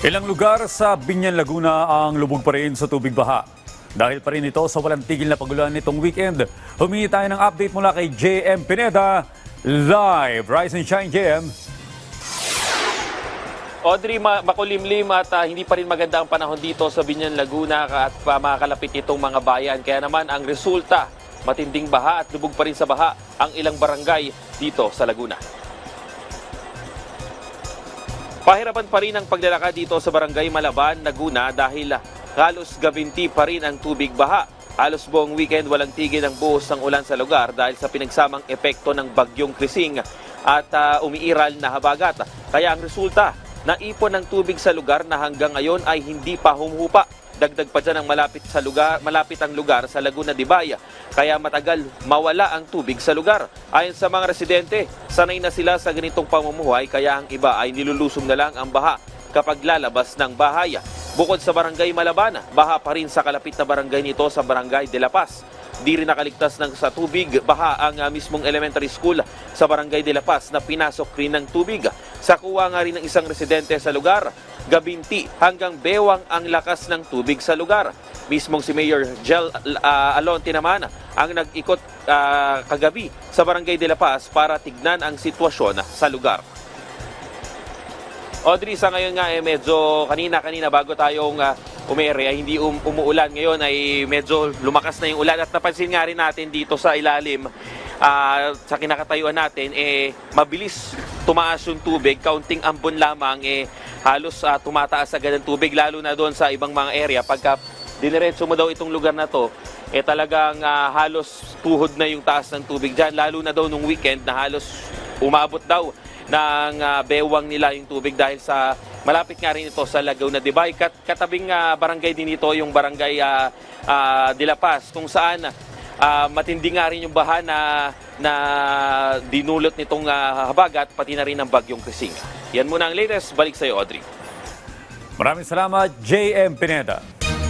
Ilang lugar sa Binyan, Laguna ang lubog pa rin sa tubig baha. Dahil pa rin ito sa walang tigil na pagulan nitong weekend. Humingi tayo ng update mula kay JM Pineda. Live! Rise and shine, JM. Audrey, ma- makulimlim at ah, hindi pa rin maganda ang panahon dito sa Binyan, Laguna at pa makakalapit itong mga bayan. Kaya naman ang resulta, matinding baha at lubog pa rin sa baha ang ilang barangay dito sa Laguna. Pahirapan pa rin ang paglalakad dito sa barangay Malaban, Laguna dahil ah, halos gabinti pa rin ang tubig baha. Halos buong weekend walang tigil ang buhos ng ulan sa lugar dahil sa pinagsamang epekto ng bagyong Krising at ah, umiiral na habagat. Kaya ang resulta, naipon ng tubig sa lugar na hanggang ngayon ay hindi pa humuhupa. Dagdag pa dyan ang malapit sa lugar, malapit ang lugar sa Laguna de Bay. Kaya matagal mawala ang tubig sa lugar. Ayon sa mga residente, sanay na sila sa ganitong pamumuhay kaya ang iba ay nilulusong na lang ang baha kapag lalabas ng bahay. Bukod sa barangay Malabana, baha pa rin sa kalapit na barangay nito sa barangay De La Paz. Di rin nakaligtas ng sa tubig, baha ang ah, mismong elementary school sa barangay De La Paz na pinasok rin ng tubig. Sa kuwa nga rin ng isang residente sa lugar, gabinti hanggang bewang ang lakas ng tubig sa lugar. Mismong si Mayor Gel ah, Alonte naman ang nag-ikot ah, kagabi sa barangay De La Paz para tignan ang sitwasyon sa lugar. Audrey, sa ngayon nga eh medyo kanina-kanina bago tayong uh, umere ay hindi um, umuulan. Ngayon ay medyo lumakas na yung ulan at napansin nga rin natin dito sa ilalim ah, sa kinakatayuan natin eh mabilis tumaas yung tubig. Counting ambon lamang eh halos ah, tumataas agad ang tubig lalo na doon sa ibang mga area. Pagka diniretso mo daw itong lugar na to, eh talagang ah, halos tuhod na yung taas ng tubig dyan. Lalo na daw nung weekend na halos umabot daw ng ah, bewang nila yung tubig dahil sa malapit nga rin ito sa Laguna de Bay. Kat, katabing ah, barangay din ito yung barangay ah, ah, de kung saan ah, matindi nga rin yung baha na, na dinulot nitong ah, habagat pati na rin ang bagyong Krising. Yan muna ang latest. Balik sa iyo, Audrey. Maraming salamat, JM Pineda.